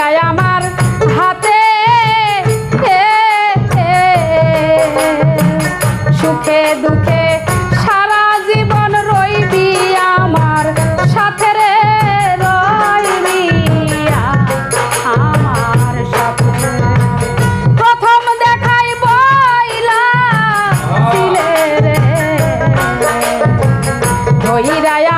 তোমরাই আমার হাতে। সুখে দুঃখে সারা জীবন রইবি আমার সাথে রে রইবি আমার সাথে প্রথম দেখাই বইলা রে। ধৈরায়